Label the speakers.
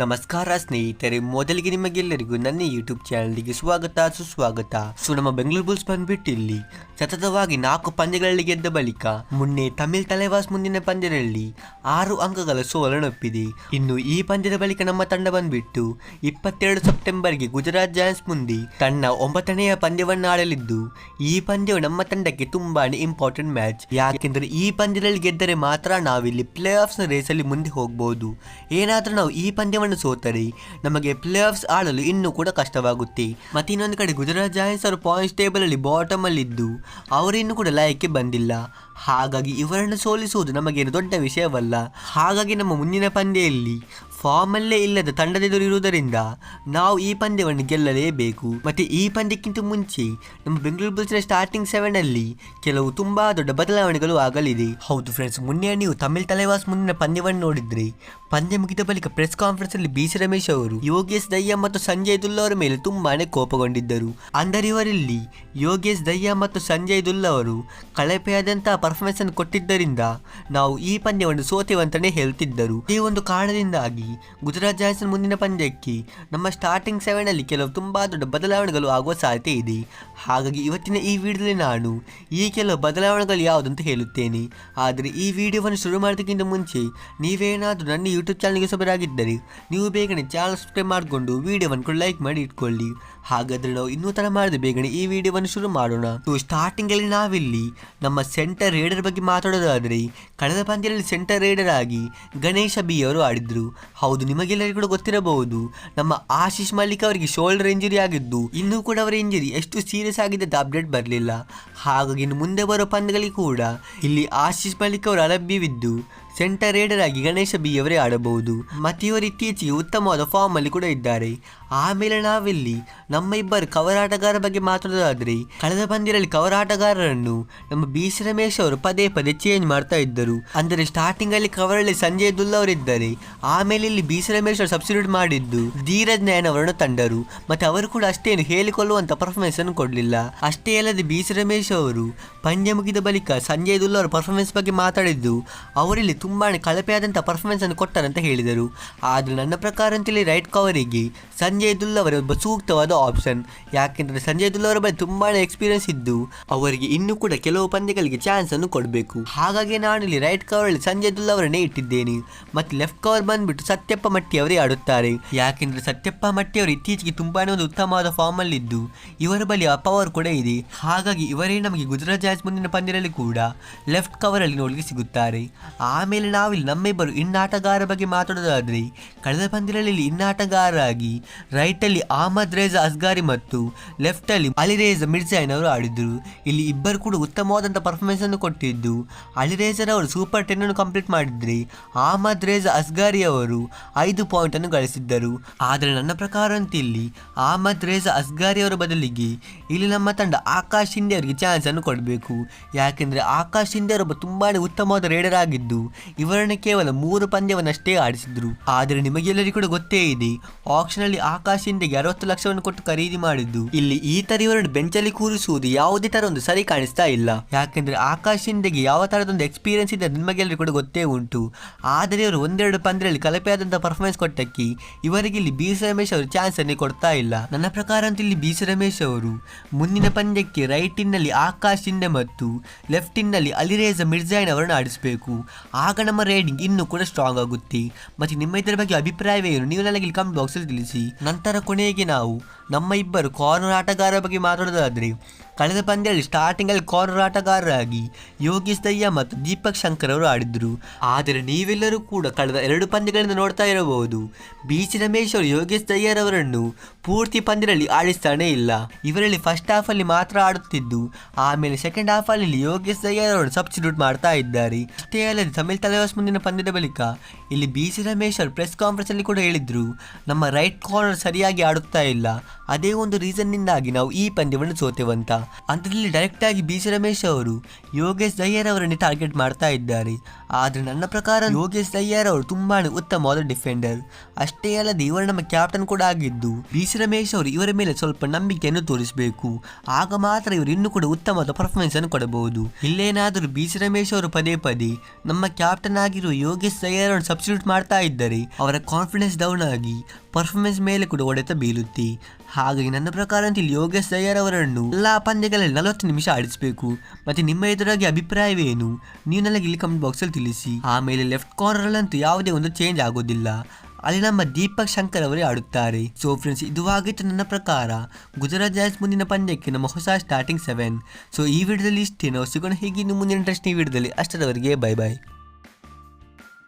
Speaker 1: ನಮಸ್ಕಾರ ಸ್ನೇಹಿತರೆ, ಮೊದಲಿಗೆ ನಿಮಗೆಲ್ಲರಿಗೂ ನನ್ನ ಯೂಟ್ಯೂಬ್ ಚಾನಲ್ಗೆ ಸ್ವಾಗತ, ಸುಸ್ವಾಗತ. ಸೊ ನಮ್ಮ ಬೆಂಗಳೂರು ಬುಲ್ಸ್ ಬಂದ್ಬಿಟ್ಟು ಇಲ್ಲಿ. ಸತತವಾಗಿ ನಾಲ್ಕು ಪಂದ್ಯಗಳಲ್ಲಿ ಗೆದ್ದ ಬಳಿಕ ಮುನ್ನೆ ತಮಿಳ್ ತಲೆವಾಸ್ ಮುಂದಿನ ಪಂದ್ಯದಲ್ಲಿ ಆರು ಅಂಕಗಳ ಸೋಲನೊಪ್ಪಿದೆ ಇನ್ನು ಈ ಪಂದ್ಯದ ಬಳಿಕ ನಮ್ಮ ತಂಡ ಬಂದ್ಬಿಟ್ಟು ಇಪ್ಪತ್ತೆರಡು ಸೆಪ್ಟೆಂಬರ್ಗೆ ಗುಜರಾತ್ ಜಾಯನ್ಸ್ ಮುಂದೆ ತನ್ನ ಒಂಬತ್ತನೆಯ ಪಂದ್ಯವನ್ನು ಆಡಲಿದ್ದು, ಈ ಪಂದ್ಯವು ನಮ್ಮ ತಂಡಕ್ಕೆ ತುಂಬಾನೇ ಇಂಪಾರ್ಟೆಂಟ್ ಮ್ಯಾಚ್ ಯಾಕೆಂದ್ರೆ ಈ ಪಂದ್ಯದಲ್ಲಿ ಗೆದ್ದರೆ ಮಾತ್ರ ನಾವಿಲ್ಲಿ ಪ್ಲೇ ನ ರೇಸಲ್ಲಿ ಮುಂದೆ ಹೋಗಬಹುದು ಏನಾದರೂ ನಾವು ಈ ಪಂದ್ಯವನ್ನು ಸೋತರೆ ನಮಗೆ ಪ್ಲೇ ಆಡಲು ಇನ್ನೂ ಕೂಡ ಕಷ್ಟವಾಗುತ್ತೆ. ಮತ್ತೆ ಇನ್ನೊಂದು ಕಡೆ ಗುಜರಾತ್ ಜಾಯನ್ಸ್ ಅವರು ಪಾಯಿಂಟ್ಸ್ ಟೇಬಲ್ ಅಲ್ಲಿ ಬಾಟಮ್ ಅಲ್ಲಿ ಇದ್ದು ಅವರಿನ್ನೂ ಕೂಡ ಲಯಕ್ಕೆ ಬಂದಿಲ್ಲ. ಹಾಗಾಗಿ ಇವರನ್ನು ಸೋಲಿಸುವುದು ನಮಗೇನು ದೊಡ್ಡ ವಿಷಯವಲ್ಲ. ಹಾಗಾಗಿ ನಮ್ಮ ಮುಂದಿನ ಪಂದ್ಯದಲ್ಲಿ ಫಾರ್ಮಲ್ಲೇ ಇಲ್ಲದ ತಂಡದೆದುರು ಇರುವುದರಿಂದ ನಾವು ಈ ಪಂದ್ಯವನ್ನು ಗೆಲ್ಲಲೇಬೇಕು. ಮತ್ತೆ ಈ ಪಂದ್ಯಕ್ಕಿಂತ ಮುಂಚೆ ನಮ್ಮ ಬೆಂಗಳೂರು ಬುಲ್ಸ್ನ ಸ್ಟಾರ್ಟಿಂಗ್ ಸೆವೆನಲ್ಲಿ ಕೆಲವು ತುಂಬಾ ದೊಡ್ಡ ಬದಲಾವಣೆಗಳು ಆಗಲಿದೆ. ಹೌದು ಫ್ರೆಂಡ್ಸ್ ಮೊನ್ನೆ ನೀವು ತಮಿಳ್ ತಲೆವಾಸ್ ಮುಂದಿನ ಪಂದ್ಯವನ್ನು ನೋಡಿದ್ರೆ, ಪಂದ್ಯ ಮುಗಿದ ಬಳಿಕ ಪ್ರೆಸ್ ಕಾನ್ಫರೆನ್ಸ್ ಅಲ್ಲಿ ಬಿ ಸಿ ರಮೇಶ್ ಅವರು, ಯೋಗೇಶ್ ದಯ್ಯ ಮತ್ತು ಸಂಜಯ್ ದುಲ್ಲಾ ಅವರ ಮೇಲೆ ತುಂಬಾನೇ ಕೋಪಗೊಂಡಿದ್ದರು. ಅಂದರೆ ಇವರಲ್ಲಿ ಯೋಗೇಶ್ ದಯ್ಯ ಮತ್ತು ಸಂಜಯ್ ದುಲ್ಲಾ ಅವರು ಕಳಪೆಯಾದಂತಹ ಪರ್ಫಾರ್ಮೆನ್ಸ್ ಅನ್ನು ಕೊಟ್ಟಿದ್ದರಿಂದ ನಾವು ಈ ಪಂದ್ಯವನ್ನು ಸೋತೆವಂತನೇ ಹೇಳ್ತಿದ್ದರು. ಈ ಒಂದು ಕಾರಣದಿಂದಾಗಿ ಗುಜರಾತ್ ಜಾಯ್ಸನ್ ಮುಂದಿನ ಪಂದ್ಯಕ್ಕೆ ನಮ್ಮ ಸ್ಟಾರ್ಟಿಂಗ್ ಸೆವೆನ್ ಅಲ್ಲಿ ಕೆಲವು ತುಂಬಾ ದೊಡ್ಡ ಬದಲಾವಣೆಗಳು ಆಗುವ ಸಾಧ್ಯತೆ ಇದೆ. ಹಾಗಾಗಿ ಇವತ್ತಿನ ಈ ವಿಡಿಯೋದಲ್ಲಿ ನಾನು ಈ ಕೆಲವು ಬದಲಾವಣೆಗಳು ಯಾವುದಂತ ಹೇಳುತ್ತೇನೆ. ಆದರೆ ಈ ವಿಡಿಯೋವನ್ನು ಶುರು ಮಾಡೋದಕ್ಕಿಂತ ಮುಂಚೆ ನೀವೇನಾದರೂ ನನ್ನ ಯೂಟ್ಯೂಬ್ ಚಾನಲ್ಗೆ ಸಬರಾಗಿದ್ದರೆ ನೀವು ಬೇಗನೆ ಚಾನಲ್ ಸಬ್ಸ್ಕ್ರೈಬ್ ಮಾಡಿಕೊಂಡು ವಿಡಿಯೋವನ್ನು ಕೂಡ ಲೈಕ್ ಮಾಡಿ ಇಟ್ಕೊಳ್ಳಿ. ಹಾಗಾದ್ರೆ ನಾವು ಇನ್ನೂ ತರ ಮಾಡಿದ್ರೆ ಬೇಗನೆ ಈ ವಿಡಿಯೋವನ್ನು ಶುರು ಮಾಡೋಣ. ಸ್ಟಾರ್ಟಿಂಗ್ ಅಲ್ಲಿ ನಾವಿಲ್ಲಿ ನಮ್ಮ ಸೆಂಟರ್ ರೇಡರ್ ಬಗ್ಗೆ ಮಾತಾಡೋದಾದರೆ, ಕಳೆದ ಪಂದ್ಯದಲ್ಲಿ ಸೆಂಟರ್ ರೇಡರ್ ಆಗಿ ಗಣೇಶ ಬಿ ಅವರು ಆಡಿದ್ರು. ಹೌದು, ನಿಮಗೆಲ್ಲರಿಗೂ ಕೂಡ ಗೊತ್ತಿರಬಹುದು. ನಮ್ಮ ಆಶೀಶ್ ಮಲ್ಲಿಕ್ ಅವರಿಗೆ ಶೋಲ್ಡರ್ ಇಂಜುರಿ ಆಗಿದ್ದು, ಇನ್ನೂ ಕೂಡ ಅವರ ಇಂಜುರಿ ಎಷ್ಟು ಸೀರಿಯಸ್ ಆಗಿದೆ ಅಂತ ಅಪ್ಡೇಟ್ ಬರಲಿಲ್ಲ. ಹಾಗಾಗಿ ಇನ್ನು ಮುಂದೆ ಬರೋ ಪಂದ್ಯಗಳಿಗೆ ಕೂಡ ಇಲ್ಲಿ ಆಶೀಶ್ ಮಲ್ಲಿಕ್ ಅವರು ಅಲಭ್ಯವಿದ್ದು ಸೆಂಟರ್ ರೇಡರ್ ಆಗಿ ಗಣೇಶ ಬಿ ಅವರೇ ಆಡಬಹುದು. ಮತ್ತು ಇವರು ಇತ್ತೀಚೆಗೆ ಉತ್ತಮವಾದ ಫಾರ್ಮ್ ಅಲ್ಲಿ ಕೂಡ ಇದ್ದಾರೆ. ಆಮೇಲೆ ನಾವಿಲ್ಲಿ ನಮ್ಮ ಇಬ್ಬರು ಕವರ್ ಆಟಗಾರ ಬಗ್ಗೆ ಮಾತಾಡೋದಾದ್ರೆ ಕಳೆದ ಪಂದ್ಯದಲ್ಲಿ ಕವರ್ ಆಟಗಾರರನ್ನು ನಮ್ಮ ಬಿ ಸಿ ರಮೇಶ್ ಅವರು ಪದೇ ಪದೇ ಚೇಂಜ್ ಮಾಡ್ತಾ ಇದ್ದರು. ಅಂದರೆ ಸ್ಟಾರ್ಟಿಂಗ್ ಅಲ್ಲಿ ಕವರ್ ಸಂಜಯ್ ದುಲ್ಲಾ ಅವರಿದ್ದಾರೆ ಆಮೇಲೆ ಇಲ್ಲಿ ಬಿ ಸಿ ರಮೇಶ್ ಅವರು ಸಬ್ಸ್ಟಿಟ್ಯೂಟ್ ಮಾಡಿದ್ದು ಧೀರಜ್ ನಯನ್ ಅವರನ್ನು ತಂಡರು. ಮತ್ತೆ ಅವರು ಕೂಡ ಅಷ್ಟೇನು ಹೇಳಿಕೊಳ್ಳುವಂತ ಪರ್ಫಾರ್ಮೆನ್ಸ್ ಅನ್ನು ಕೊಡಲಿಲ್ಲ. ಅಷ್ಟೇ ಅಲ್ಲದೆ ಬಿ ಸಿ ರಮೇಶ್ ಅವರು ಪಂದ್ಯ ಮುಗಿದ ಬಳಿಕ ಸಂಜಯ್ ದುಲ್ಲಾ ಅವರ ಪರ್ಫಾರ್ಮೆನ್ಸ್ ಬಗ್ಗೆ ಮಾತಾಡಿದ್ದು, ಅವರಲ್ಲಿ ತುಂಬಾ ಕಳಪೆಯಾದಂಥ ಪರ್ಫಾರ್ಮೆನ್ಸ್ ಅನ್ನು ಕೊಟ್ಟರಂತ ಹೇಳಿದರು. ಆದರೆ ನನ್ನ ಪ್ರಕಾರ ಅಂತೇಳಿ ರೈಟ್ ಕವರಿಗೆ ಸಂಜಯ್ ದುಲ್ಲಾ ಅವರ ಒಬ್ಬ ಸೂಕ್ತವಾದ ಆಪ್ಷನ್ ಯಾಕೆಂದರೆ ಸಂಜಯ್ ದುಲ್ಲಾ ಅವರ ಬಳಿ ತುಂಬಾನೇ ಎಕ್ಸ್ಪೀರಿಯನ್ಸ್ ಇದ್ದು, ಅವರಿಗೆ ಇನ್ನೂ ಕೂಡ ಕೆಲವು ಪಂದ್ಯಗಳಿಗೆ ಚಾನ್ಸ್ ಅನ್ನು ಕೊಡಬೇಕು. ಹಾಗಾಗಿ ನಾನು ಇಲ್ಲಿ ರೈಟ್ ಕವರ್ ಅಲ್ಲಿ ಸಂಜಯ್ ದುಲ್ಲಾ ಅವರನ್ನೇ ಇಟ್ಟಿದ್ದೇನೆ. ಮತ್ತೆ ಲೆಫ್ಟ್ ಕವರ್ ಬಂದ್ಬಿಟ್ಟು ಸತ್ಯಪ್ಪ ಮಟ್ಟಿ ಅವರೇ ಆಡುತ್ತಾರೆ. ಯಾಕೆಂದ್ರೆ ಸತ್ಯಪ್ಪ ಮಟ್ಟಿ ಅವರು ಇತ್ತೀಚೆಗೆ ತುಂಬಾನೇ ಒಂದು ಉತ್ತಮವಾದ ಫಾರ್ಮ್ ಅಲ್ಲಿ ಇದ್ದು, ಇವರ ಬಳಿ ಆ ಪವರ್ ಕೂಡ ಇದೆ. ಹಾಗಾಗಿ ಇವರೇ ನಮಗೆ ಗುಜರಾತ್ ಜಾಯ್ಸ್ ಮುಂದಿನ ಪಂದ್ಯದಲ್ಲಿ ಕೂಡ ಲೆಫ್ಟ್ ಕವರ್ ಅಲ್ಲಿ ನೋಡಲಿಕ್ಕೆ ಸಿಗುತ್ತಾರೆ. ಆಮೇಲೆ ನಾವಿಲ್ಲಿ ನಮ್ಮಿಬ್ಬರು ಇನ್ನಾಟಗಾರ ಬಗ್ಗೆ ಮಾತಾಡೋದಾದ್ರೆ, ಕಳೆದ ಪಂದ್ಯದಲ್ಲಿ ಇನ್ನಾಟಗಾರರಾಗಿ ರೈಟ್ ಅಲ್ಲಿ ಅಹಮದ್ ರೇಜಾ ಅಸ್ಗಾರಿ ಮತ್ತು ಲೆಫ್ಟ್ ಅಲ್ಲಿ ಅಲಿರೇಜ್ ಅವರು ಆಡಿದ್ರು. ಇಲ್ಲಿ ಇಬ್ಬರು ಕೂಡ ಉತ್ತಮವಾದಂಥ ಪರ್ಫಾರ್ಮೆನ್ಸ್ ಅನ್ನು ಕೊಟ್ಟಿದ್ದು. ಅಲಿರೇಜರ್ ಅವರು ಸೂಪರ್ ಟೆನ್ ಅನ್ನು ಕಂಪ್ಲೀಟ್ ಮಾಡಿದ್ರೆ ಅಹಮದ್ ರೇಜಾ ಅಸ್ಗಾರಿ ಅವರು ಐದು ಪಾಯಿಂಟ್ ಅನ್ನು ಗಳಿಸಿದ್ದರು. ಆದರೆ ನನ್ನ ಪ್ರಕಾರ ಅಂತ ಇಲ್ಲಿ ಅಹಮದ್ ರೇಜಾ ಅಸ್ಗಾರಿ ಅವರ ಬದಲಿಗೆ ಇಲ್ಲಿ ನಮ್ಮ ತಂಡ ಆಕಾಶ್ ಹಿಂದೆ ಅವರಿಗೆ ಚಾನ್ಸ್ ಅನ್ನು ಕೊಡಬೇಕು. ಯಾಕೆಂದರೆ ಆಕಾಶ್ ಹಿಂದೆ ಅವರೊಬ್ಬ ತುಂಬಾನೇ ಉತ್ತಮವಾದ ರೇಡರ್ ಆಗಿದ್ದು, ಇವರನ್ನು ಕೇವಲ ಮೂರು ಪಂದ್ಯವನ್ನಷ್ಟೇ ಆಡಿಸಿದ್ರು. ಆದರೆ ನಿಮಗೆಲ್ಲರಿಗೂ ಕೂಡ ಗೊತ್ತೇ ಇದೆ ಆಕ್ಷನ್ ಅಲ್ಲಿ ಆಕಾಶ್ ಇಂಡಿಗೆ ಅರವತ್ತು ಲಕ್ಷವನ್ನು ಕೊಟ್ಟು ಖರೀದಿ ಮಾಡಿದ್ದು. ಇಲ್ಲಿ ಈ ತರ ಇವರನ್ನು ಬೆಂಚಲ್ಲಿ ಕೂರಿಸುವುದು ಯಾವುದೇ ತರ ಒಂದು ಸರಿ ಕಾಣಿಸ್ತಾ ಇಲ್ಲ. ಯಾಕೆಂದ್ರೆ ಆಕಾಶ್ ಇಂಡಿಗೆ ಯಾವ ತರದೊಂದು ಎಕ್ಸ್ಪೀರಿಯನ್ಸ್ ಇದೆ ನಿಮಗೆಲ್ಲರೂ ಕೂಡ ಗೊತ್ತೇ ಉಂಟು. ಆದರೆ ಇವರು ಒಂದೆರಡು ಪಂದ್ಯದಲ್ಲಿ ಕಳಪೆಯಾದಂತಹ ಪರ್ಫಾರ್ಮೆನ್ಸ್ ಕೊಟ್ಟಕ್ಕೆ ಇವರಿಗೆ ಇಲ್ಲಿ ಬಿ ಸಿ ರಮೇಶ್ ಅವರು ಚಾನ್ಸ್ ಅನ್ನು ಕೊಡ್ತಾ ಇಲ್ಲ. ನನ್ನ ಪ್ರಕಾರ ಅಂತ ಇಲ್ಲಿ ಬಿ ಸಿ ರಮೇಶ್ ಅವರು ಮುಂದಿನ ಪಂದ್ಯಕ್ಕೆ ರೈಟ್ ಇನ್ನಲ್ಲಿ ಆಕಾಶ್ ಇಂಡೆ ಮತ್ತು ಲೆಫ್ಟ್ ಇನ್ನಲ್ಲಿ ಅಲಿರೇಜ ಮಿರ್ಜಾಯಿನ್ ಅವರನ್ನು ಆಡಿಸಬೇಕು. ಆಗ ನಮ್ಮ ರೈಡಿಂಗ್ ಇನ್ನೂ ಕೂಡ ಸ್ಟ್ರಾಂಗ್ ಆಗುತ್ತೆ. ಮತ್ತೆ ನಿಮ್ಮ ಇದರ ಬಗ್ಗೆ ಅಭಿಪ್ರಾಯವೇನು ನೀವು ನನಗೆ ಕಮೆಂಟ್ ಬಾಕ್ಸಲ್ಲಿ ತಿಳಿಸಿ. ನಂತರ ಕೊನೆಗೆ ನಾವು ನಮ್ಮ ಇಬ್ಬರು ಕಾರ್ನರ್ ಆಟಗಾರರ ಬಗ್ಗೆ ಮಾತಾಡೋದಾದ್ರೆ ಕಳೆದ ಪಂದ್ಯದಲ್ಲಿ ಸ್ಟಾರ್ಟಿಂಗ್ ಅಲ್ಲಿ ಕಾರ್ನರ್ ಆಟಗಾರರಾಗಿ ಯೋಗೇಶ್ ದಯ್ಯ ಮತ್ತು ದೀಪಕ್ ಶಂಕರ್ ಅವರು ಆಡಿದ್ರು. ಆದರೆ ನೀವೆಲ್ಲರೂ ಕೂಡ ಕಳೆದ ಎರಡು ಪಂದ್ಯಗಳಿಂದ ನೋಡ್ತಾ ಇರಬಹುದು. ಬಿ ಸಿ ರಮೇಶ್ ಅವರು ಯೋಗೇಶ್ ದಯ್ಯರವರನ್ನು ಪೂರ್ತಿ ಪಂದ್ಯದಲ್ಲಿ ಆಡಿಸ್ತಾನೆ ಇಲ್ಲ. ಇವರಲ್ಲಿ ಫಸ್ಟ್ ಹಾಫ್ ಅಲ್ಲಿ ಮಾತ್ರ ಆಡುತ್ತಿದ್ದು. ಆಮೇಲೆ ಸೆಕೆಂಡ್ ಹಾಫ್ ಅಲ್ಲಿ ಯೋಗೇಶ್ ದಯ್ಯರ್ ಅವರನ್ನು ಸಬ್ಸ್ಟಿಟ್ಯೂಟ್ ಮಾಡ್ತಾ ಇದ್ದಾರೆ. ಅಷ್ಟೇ ಅಲ್ಲದೆ ತಮಿಳ್ ತಲೆವಾಸ್ ಮುಂದಿನ ಪಂದ್ಯದ ಬಳಿಕ ಇಲ್ಲಿ ಬಿ ಸಿ ರಮೇಶ್ ಅವರು ಪ್ರೆಸ್ ಕಾನ್ಫರೆನ್ಸ್ ಅಲ್ಲಿ ಕೂಡ ಹೇಳಿದ್ರು, ನಮ್ಮ ರೈಟ್ ಕಾರ್ನರ್ ಸರಿಯಾಗಿ ಆಡುತ್ತಾ ಇಲ್ಲ. ಅದೇ ಒಂದು ರೀಸನ್ನಿಂದಾಗಿ ನಾವು ಈ ಪಂದ್ಯವನ್ನು ಸೋತೆವಂತ. ಅಂಥದ್ರಲ್ಲಿ ಡೈರೆಕ್ಟ್ ಆಗಿ ಬಿ ಸಿ ರಮೇಶ್ ಅವರು ಯೋಗೇಶ್ ದಯ್ಯರ್ ಅವರನ್ನೇ ಟಾರ್ಗೆಟ್ ಮಾಡ್ತಾ ಇದ್ದಾರೆ. ಆದರೆ ನನ್ನ ಪ್ರಕಾರ ಯೋಗೇಶ್ ದಯ್ಯರ್ ಅವರು ತುಂಬಾ ಉತ್ತಮವಾದ ಡಿಫೆಂಡರ್ ಅಷ್ಟೇ ಅಲ್ಲದೆ ಇವರು ನಮ್ಮ ಕ್ಯಾಪ್ಟನ್ ಕೂಡ ಆಗಿದ್ದು ಬಿ ಸಿ ರಮೇಶ್ ಅವರು ಇವರ ಮೇಲೆ ಸ್ವಲ್ಪ ನಂಬಿಕೆಯನ್ನು ತೋರಿಸಬೇಕು. ಆಗ ಮಾತ್ರ ಇವರು ಇನ್ನೂ ಕೂಡ ಉತ್ತಮವಾದ ಪರ್ಫಾರ್ಮೆನ್ಸ್ ಅನ್ನು ಕೊಡಬಹುದು. ಇಲ್ಲೇನಾದರೂ ಬಿ ಸಿ ರಮೇಶ್ ಅವರು ಪದೇ ಪದೇ ನಮ್ಮ ಕ್ಯಾಪ್ಟನ್ ಆಗಿರುವ ಯೋಗೇಶ್ ದಯ್ಯರ್ ಅವರನ್ನು ಸಬ್ಸ್ಟಿಟ್ಯೂಟ್ ಮಾಡ್ತಾ ಇದ್ದರೆ, ಅವರ ಕಾನ್ಫಿಡೆನ್ಸ್ ಡೌನ್ ಆಗಿ ಪರ್ಫಾರ್ಮೆನ್ಸ್ ಮೇಲೆ ಕೂಡ ಹೊಡೆತ ಬೀಳುತ್ತೆ. ಹಾಗಾಗಿ ನನ್ನ ಪ್ರಕಾರ ಇಲ್ಲಿ ಯೋಗೇಶ್ ದಯ್ಯರ್ ಅವರನ್ನು ಎಲ್ಲ ಪಂದ್ಯಗಳಲ್ಲಿ ನಲವತ್ತು ನಿಮಿಷ ಆಡಿಸಬೇಕು. ಮತ್ತೆ ನಿಮ್ಮ ಎದುರಾಗಿ ಅಭಿಪ್ರಾಯವೇನು? ನೀವು ನನಗೆ ಇಲ್ಲಿ ಕಮೆಂಟ್ ಬಾಕ್ಸಲ್ಲಿ ತಿಳಿಸಿ. ಆಮೇಲೆ ಲೆಫ್ಟ್ ಕಾರ್ನರಲ್ಲಂತೂ ಯಾವುದೇ ಒಂದು ಚೇಂಜ್ ಆಗೋದಿಲ್ಲ. ಅಲ್ಲಿ ನಮ್ಮ ದೀಪಕ್ ಶಂಕರ್ ಅವರೇ ಆಡುತ್ತಾರೆ. ಸೊ ಫ್ರೆಂಡ್ಸ್ ಇದು ಆಗಿತ್ತು ನನ್ನ ಪ್ರಕಾರ. ಗುಜರಾತ್ ಜಾಯ್ಸ್ ಮುಂದಿನ ಪಂದ್ಯಕ್ಕೆ ನಮ್ಮ ಹೊಸ ಸ್ಟಾರ್ಟಿಂಗ್ ಸೆವೆನ್ ಸೊ ಈ ವಿಡಿಯೋದಲ್ಲಿ ಇಷ್ಟೇ ನಾವು ಸಿಗೋಣ ಹೀಗೆ ಇನ್ನು ಮುಂದಿನ ಈ ವಿಡಿಯೋದಲ್ಲಿ ಅಷ್ಟರವರೆಗೆ ಬೈ ಬೈ